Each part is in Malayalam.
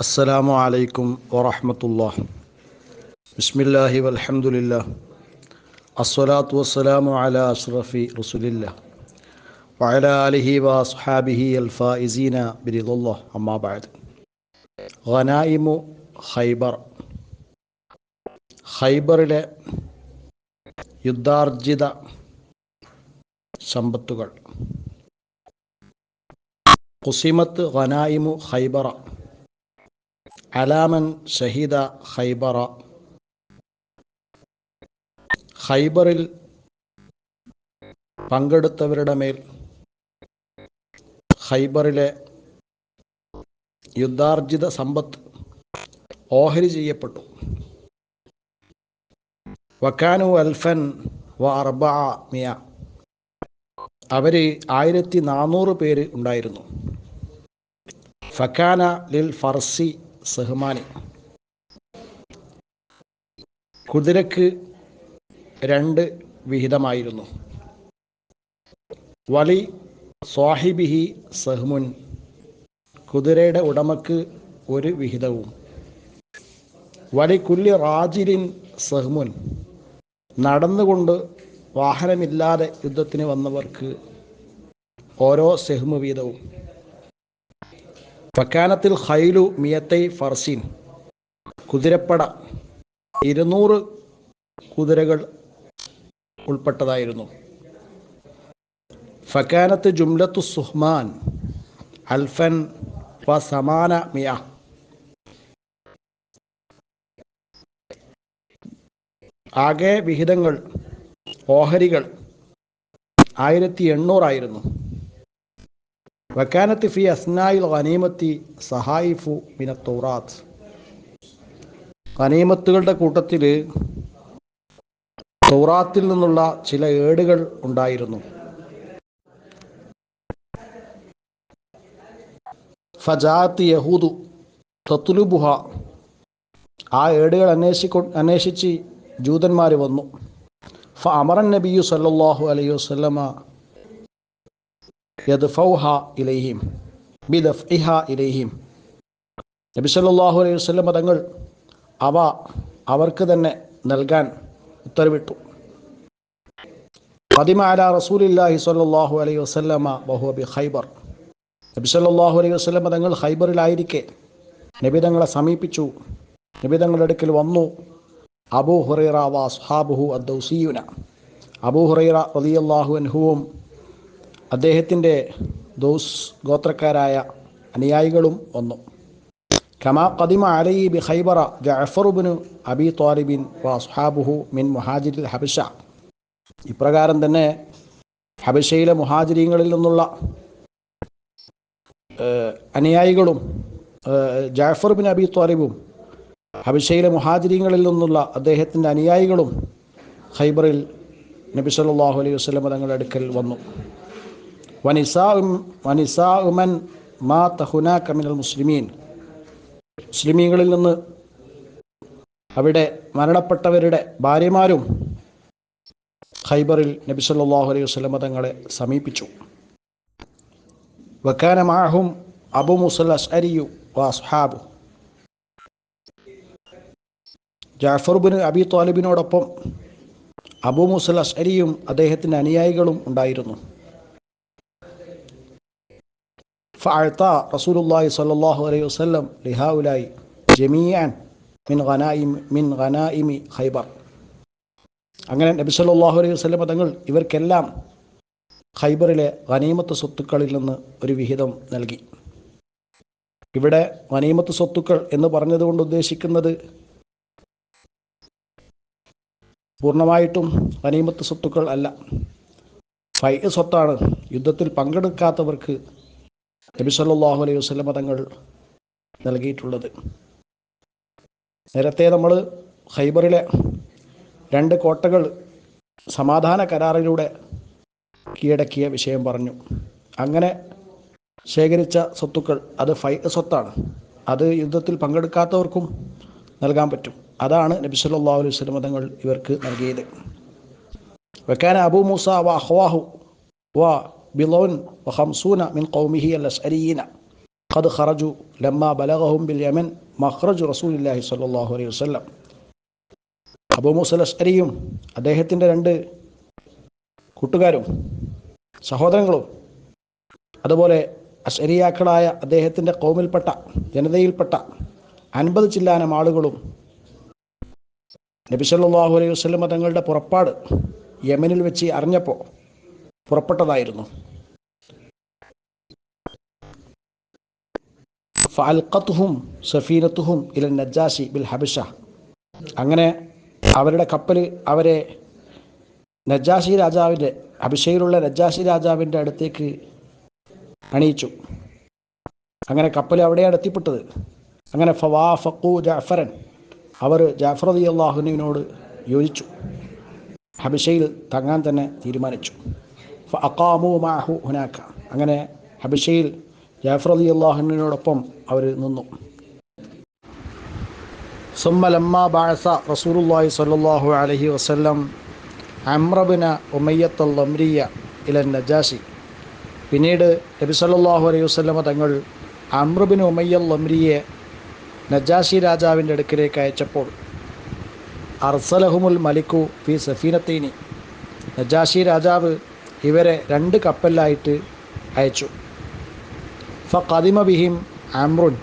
السلام عليكم ورحمة الله بسم الله والحمد لله الصلاة والسلام على أشرف رسول الله وعلى آله وأصحابه الفائزين برضا الله أما بعد غنائم خيبر ഖൈബറിലെ യുദ്ധാർജിത സമ്പത്തുകൾ കുസിമത്ത് ഖനായിമു ഖൈബറ അലാമൻ ഷഹീദ ഹൈബറ ഹൈബറിൽ പങ്കെടുത്തവരുടെ മേൽ ഹൈബറിലെ യുദ്ധാർജിത സമ്പത്ത് ഓഹരി ചെയ്യപ്പെട്ടു. വക്കാനു അൽഫൻ വ അർബ മിയ. അവർ ആയിരത്തി നാനൂറ് പേര് ഉണ്ടായിരുന്നു. ഫക്കാന ലിൽ ഫർസി സഹ്മാനി. കുതിരക്ക് രണ്ട് വിഹിതമായിരുന്നു. വലി സ്വാഹിബിഹി സഹ്മുൻ. കുതിരയുടെ ഉടമക്ക് ഒരു വിഹിതവും. വലി കുല്ലി റാജിരിൻ സഹ്മുൻ. നടന്നുകൊണ്ട് വാഹനമില്ലാതെ യുദ്ധത്തിന് വന്നവർക്ക് ഓരോ സെഹ്മു വീതവും. പക്കാനത്തിൽ ഹൈലു മിയത്തൈ ഫർസീൻ. കുതിരപ്പട. ഇരുന്നൂറ് കുതിരകൾ ഉൾപ്പെട്ടതായിരുന്നു. ഫക്കാനത്ത് ജുംലത്തു സുഹ്മാൻ അൽഫൻ വ സമാന മിയ. ആകെ വിഹിതങ്ങൾ ഓഹരികൾ ആയിരത്തി എണ്ണൂറായിരുന്നു. വക്കാനത്ത് ഫി അസ്നായിൽ ഖനീമത്തി സഹായിഫു മിന തൗറാത്ത് ഖനീമത്തുകളുടെ കൂട്ടത്തിൽ തൗറാത്തിൽ നിന്നുള്ള ചില ഏടുകൾ ഉണ്ടായിരുന്നു. ഫജാത്ത് യഹൂദു തത്തുലുബുഹ ആ ഏടുകൾ അന്വേഷിക്കൊ അന്വേഷിച്ച് ജൂതന്മാർ വന്നു. ഫ അമറൻ നബിയു സല്ലാഹു അലൈഹി വസ്ലമ ഇലൈഹിം നബി സല്ലാഹു അലൈഹി വസ്ലം തങ്ങൾ അവ അവർക്ക് തന്നെ നൽകാൻ ഉത്തരവിട്ടു. പതിമാല റസൂലില്ലാഹി സ്വല്ലല്ലാഹു അലൈഹി വസല്ലമ ബഹുബി ഹൈബർ നബി സല്ലാഹു അലൈഹി വസ്ലം തങ്ങൾ ഹൈബറിലായിരിക്കെ നബി തങ്ങളെ സമീപിച്ചു. നബി തങ്ങളുടെ അടുക്കൽ വന്നു. അബൂ ഹുറൈറ വാസ്ഹാബുഹു അദ്ദൗസിയുന. അബൂ ഹുറൈറ റളിയല്ലാഹു അൻഹുവും അദ്ദേഹത്തിന്റെ ദോസ് ഗോത്രക്കാരായ അനുയായികളും വന്നു കമാ കദിമ അലൈ ബി ഖൈബറ ജഅഫറുബിനു അബി ത്വാലിബിൻ വസ്ഹാബുഹു മിൻ മുഹാജിരിൽ ഹബിഷ ഇപ്രകാരം തന്നെ ഹബിഷയിലെ മുഹാജിരിങ്ങളിൽ നിന്നുള്ള അനുയായികളും ജാഫർ ബിൻ അബി ത്വാലിബും ഹബിഷയിലെ മുഹാജിരിങ്ങളിൽ നിന്നുള്ള അദ്ദേഹത്തിന്റെ അനുയായികളും ഖൈബറിൽ നബി സല്ലല്ലാഹു അലൈഹി വസല്ലം തങ്ങളുടെ അടുക്കൽ വന്നു. മാ മുസ്ലിമീൻ മുസ്ലിമീങ്ങളിൽ നിന്ന് അവിടെ മരണപ്പെട്ടവരുടെ ഭാര്യമാരും ഖൈബറിൽ നബി സല്ലാഹു അലൈഹി വസ്ലമ തങ്ങളെ സമീപിച്ചു. വക്കാന മാഹും അബു മുസൽ അസ്അരിയു ജാഫർബിന് അബി താലിബിനോടൊപ്പം അബു മുസൽ അസ്അരിയും അദ്ദേഹത്തിന്റെ അനുയായികളും ഉണ്ടായിരുന്നു. ഫഅഴ്ത്ത صلى സ്വല്ലല്ലാഹു അലൈഹി വസല്ലം ലിഹാഉലായി ജമീഅൻ മിൻ غنائم മിൻ غنائم ഖൈബർ അങ്ങനെ നബി സല്ലല്ലാഹു അലൈഹി വസല്ലം തങ്ങൾ ഇവർക്കെല്ലാം ഖൈബറിലെ ഗനീമത്ത് സ്വത്തുക്കളിൽ നിന്ന് ഒരു വിഹിതം നൽകി. ഇവിടെ ഗനീമത്ത് സ്വത്തുക്കൾ എന്ന് പറഞ്ഞതുകൊണ്ട് ഉദ്ദേശിക്കുന്നത് പൂർണമായിട്ടും ഗനീമത്ത് സ്വത്തുക്കൾ അല്ല. ഫൈ സ്വത്താണ് യുദ്ധത്തിൽ പങ്കെടുക്കാത്തവർക്ക് നബി സല്ലാഹു അലൈഹി വസല്ലം തങ്ങൾ നൽകിയിട്ടുള്ളത്. നേരത്തെ നമ്മൾ ഹൈബറിലെ രണ്ട് കോട്ടകൾ സമാധാന കരാറിലൂടെ കീഴടക്കിയ വിഷയം പറഞ്ഞു. അങ്ങനെ ശേഖരിച്ച സ്വത്തുക്കൾ അത് ഫൈ സ്വത്താണ്. അത് യുദ്ധത്തിൽ പങ്കെടുക്കാത്തവർക്കും നൽകാൻ പറ്റും. അതാണ് നബി സല്ലാ അലൈഹി വസല്ലം തങ്ങൾ ഇവർക്ക് നൽകിയത്. വെക്കാൻ അബു മൂസ വ അഹ്വാഹു വ ബിലോൻ وخمسون من മിൻ ഖൗമിഹി അൽ خرجوا ലമ്മ ബലഗഹും ബിൽ യമൻ മഖ്റജു റസൂലില്ലാഹി സ്വല്ലല്ലാഹു അലൈഹി വസല്ലം അബൂ മൂസൽ അഷ്അരിയും അദ്ദേഹത്തിന്റെ രണ്ട് കൂട്ടുകാരും സഹോദരങ്ങളും അതുപോലെ അശരിയാക്കളായ അദ്ദേഹത്തിന്റെ കോമിൽപ്പെട്ട ജനതയിൽപ്പെട്ട അൻപത് ചില്ലാനം ആളുകളും നബി സല്ലല്ലാഹു അലൈഹി വസല്ലം തങ്ങളുടെ പുറപ്പാട് യമനിൽ വെച്ച് അറിഞ്ഞപ്പോൾ പുറപ്പെട്ടതായിരുന്നു. ഫാൽഖത്തുഹും സഫീനത്തുഹും ഇല നജാഷി ബിൽ ഹബിഷ. അങ്ങനെ അവരുടെ കപ്പൽ അവരെ നജാഷി രാജാവിന്റെ ഹബിഷയിലുള്ള നജാഷി രാജാവിന്റെ അടുത്തേക്ക് അണിയിച്ചു. അങ്ങനെ കപ്പൽ അവിടെയാണ് എത്തിപ്പെട്ടത്. അങ്ങനെ ഫവാ ഫക്കു ജാഫറൻ അവർ ജാഫർ അലി അള്ളാഹുനുവിനോട് യോജിച്ചു. ഹബിഷയിൽ തങ്ങാൻ തന്നെ തീരുമാനിച്ചു. അക്കാമോമാഹു ഹുനാക്ക. അങ്ങനെ ഹബിഷയിൽ ജാഫർ അലി അള്ളാഹുനോടൊപ്പം അവർ നിന്നു. സുമ്മലമ്മ ബാഴ്സ ബാഴസ റസൂലുല്ലാഹി സല്ലാഹു അലഹി വസ്ലം അമ്രബിന ഉമയ്യത്തുൽ ഇലൻ നജാസി പിന്നീട് നബി സല്ലാഹു അലൈഹി വസ്ലമ തങ്ങൾ അമ്രബിന് ഉമയ്യൽ നജാസി രാജാവിന്റെ അടുക്കിലേക്ക് അയച്ചപ്പോൾ അർസലഹുമുൽ മലിക്കു ഫി സഫീനത്തീനി. നജാസി രാജാവ് ഇവരെ രണ്ട് കപ്പലിലായിട്ട് അയച്ചു. ഫ കദിമ ബിഹിം ആമ്രുൻ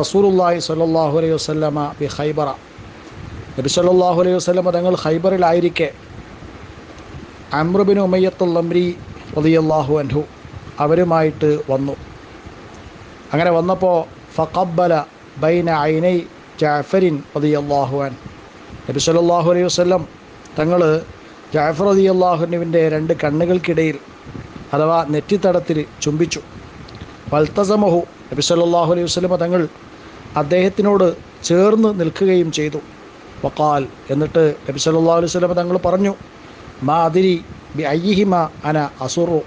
റസൂലുല്ലാഹി സല്ലാഹു അലൈഹി വസ്ലമ ബി ഹൈബറ നബി സല്ലാഹു അലൈഹി വസ്ലമ തങ്ങൾ ഹൈബറിലായിരിക്കെ അമ്രുബിൻ ഉമയ്യത്തുൽ ലംരി റളിയല്ലാഹു അൻഹു അവരുമായിട്ട് വന്നു. അങ്ങനെ വന്നപ്പോൾ ഫഖബ്ബല ബൈന ഐനൈ ജാഫരിൻ റളിയല്ലാഹു അൻ നബി സല്ലാഹു അലൈഹി വസല്ലം തങ്ങൾ ജാഫർ അള്ളാഹുനുവിന്റെ രണ്ട് കണ്ണുകൾക്കിടയിൽ അഥവാ നെറ്റിത്തടത്തിൽ ചുംബിച്ചു. വൽത്തസമഹു നബി സല്ലല്ലാഹു അലൈഹി വസ്ലമ തങ്ങൾ അദ്ദേഹത്തിനോട് ചേർന്ന് നിൽക്കുകയും ചെയ്തു. വക്കാൽ എന്നിട്ട് നബി സല്ലല്ലാഹു അലൈഹി വസല്ലം തങ്ങൾ പറഞ്ഞു മാ അതിരി ബി അയ്യിഹിമ അന അസുറു.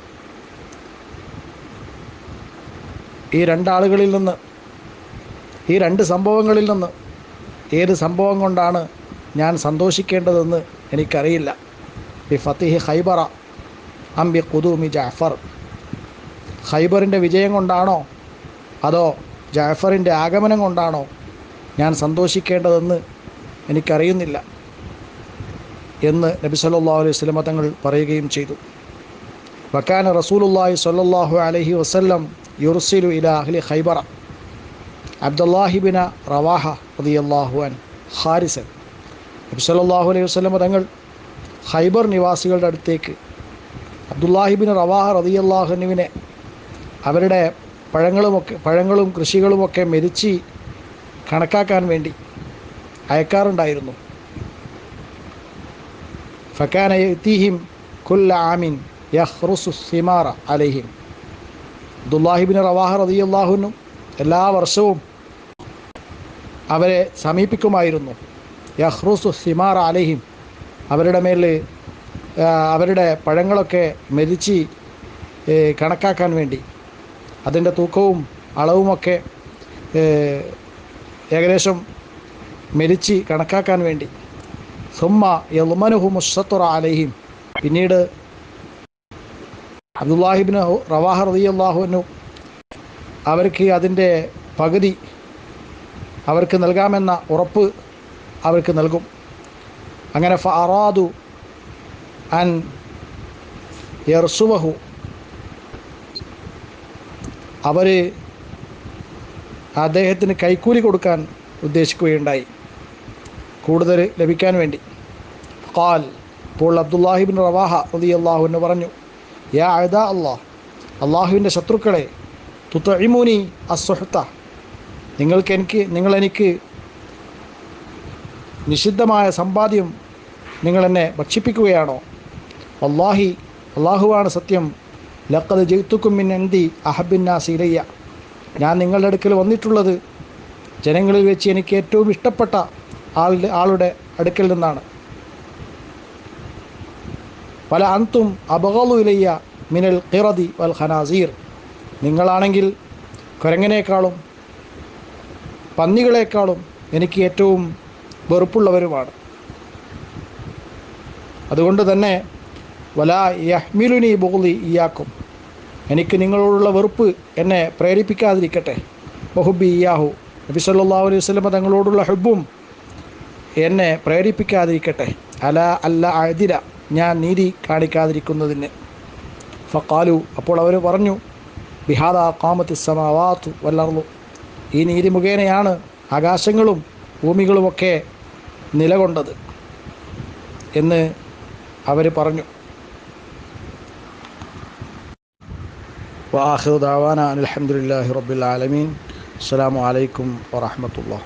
ഈ രണ്ടാളുകളിൽ നിന്ന് ഈ രണ്ട് സംഭവങ്ങളിൽ നിന്ന് ഏത് സംഭവം കൊണ്ടാണ് ഞാൻ സന്തോഷിക്കേണ്ടതെന്ന് എനിക്കറിയില്ല. ഫത്തിഹി ഖൈബറ അംബി കുദൂമി ജാഫർ ഖൈബറിന്റെ വിജയം കൊണ്ടാണോ? അതോ ജാഫറിന്റെ ആഗമനം കൊണ്ടാണോ ഞാൻ സന്തോഷിക്കേണ്ടതെന്ന് എനിക്കറിയുന്നില്ല എന്ന് നബി സല്ലാ അലൈഹി സ്വലമ തങ്ങൾ പറയുകയും ചെയ്തു. വക്കാൻ റസൂലുള്ളാഹി സല്ലാഹു അലഹി വസ്ല്ലം യുർസിലു ഇല അഹ്ലി ഖൈബറ. അബ്ദുല്ലാഹിബിന റവാഹ റളിയല്ലാഹു അൻ ഹാരിസൻ നബി സല്ലാഹു അലൈഹി വസ്ലമ തങ്ങൾ ഖൈബർ നിവാസികളുടെ അടുത്തേക്ക്. അബ്ദുല്ലാഹിബിൻ റവാഹ റളിയല്ലാഹുവിനെ അവരുടെ പഴങ്ങളുമൊക്കെ പഴങ്ങളും കൃഷികളുമൊക്കെ മെതിച്ച് കണക്കാക്കാൻ വേണ്ടി അയക്കാറുണ്ടായിരുന്നു. ഫക്കാന യത്തീഹിം കുല്ല ആമിൻ യഹ്റുസു സിമാറ അലൈഹിം. അബ്ദുല്ലാഹിബിൻ റവാഹ റതിയല്ലാഹുനും എല്ലാ വർഷവും അവരെ സമീപിക്കുമായിരുന്നു. യഹ്റുസു സിമാറ അലൈഹിം അവരുടെ മേൽ അവരുടെ പഴങ്ങളൊക്കെ മെതിച്ച് കണക്കാക്കാൻ വേണ്ടി. അതിന്റെ തൂക്കവും അളവുമൊക്കെ ഏകദേശം മെരിച്ച് കണക്കാക്കാൻ വേണ്ടി. സുമ്മ യൽമനുഹു മുസ്സത്തുറ അലഹിം. പിന്നീട് അബ്ദുല്ലാഹിബിന് റവാഹ അള്ളാഹുവിനു അവർക്ക് അതിന്റെ പകുതി അവർക്ക് നൽകാമെന്ന ഉറപ്പ് അവർക്ക് നൽകും. അങ്ങനെ ഫറാദു അൻ യർസുവഹു. അവർ അദ്ദേഹത്തിന് കൈക്കൂലി കൊടുക്കാൻ ഉദ്ദേശിക്കുകയുണ്ടായി. കൂടുതൽ ലഭിക്കാൻ വേണ്ടി. ഖാൽ ഇപ്പോൾ അബ്ദുല്ലാഹിബിൻ റവാഹ റതി അള്ളാഹുവിന് പറഞ്ഞു യാ അഴുത അള്ളാഹ് അള്ളാഹുവിന്റെ ശത്രുക്കളെ തുത്തഴിമൂനി അസ്വഹത്ത നിങ്ങൾക്ക് എനിക്ക് നിങ്ങളെനിക്ക് നിഷിദ്ധമായ സമ്പാദ്യം നിങ്ങളെന്നെ ഭക്ഷിപ്പിക്കുകയാണോ? അള്ളാഹി അള്ളാഹുവാണ് സത്യം. ലക്കത് ജയ്ത്തുക്കും മിൻ എന്തി അഹബിന്നാ സീലയ്യ ഞാൻ നിങ്ങളുടെ അടുക്കൽ വന്നിട്ടുള്ളത് ജനങ്ങളിൽ വെച്ച് എനിക്ക് ഏറ്റവും ഇഷ്ടപ്പെട്ട ആളുടെ ആളുടെ അടുക്കൽ നിന്നാണ്. പല അന്തും അബഗലു ഇലയ്യ മിനൽ ഖിറദി വൽ ഖനാസീർ. നിങ്ങളാണെങ്കിൽ കുരങ്ങനേക്കാളും പന്നികളേക്കാളും എനിക്ക് ഏറ്റവും വെറുപ്പുള്ളവരുമാണ്. അതുകൊണ്ട് തന്നെ വലാ യഹ്മിലുനി ബുഗ്ലി ഇയാക്കും എനിക്ക് നിങ്ങളോടുള്ള വെറുപ്പ് എന്നെ പ്രേരിപ്പിക്കാതിരിക്കട്ടെ. ബഹുബി ഇയാഹു നബി സല്ലല്ലാഹു അലൈഹി വസ്ലമ തങ്ങളോടുള്ള ഹെബും എന്നെ പ്രേരിപ്പിക്കാതിരിക്കട്ടെ. അല അല്ല അഴുതിര ഞാൻ നീതി കാണിക്കാതിരിക്കുന്നതിന്. ഫക്കാലു അപ്പോൾ അവർ പറഞ്ഞു ബിഹാദ കാമത്തി സമാവാത്തു വല്ലർന്നു ഈ നീതി മുഖേനയാണ് ആകാശങ്ങളും ഭൂമികളുമൊക്കെ നിലകൊണ്ടത് എന്ന് അവർ പറഞ്ഞു. വാഹുദാവാന ദാവാന അലഹമുല്ലാഹി റബ്ബിൽ ആലമീൻ. അസ്സാം വലൈക്കും വാഹമത്തുള്ള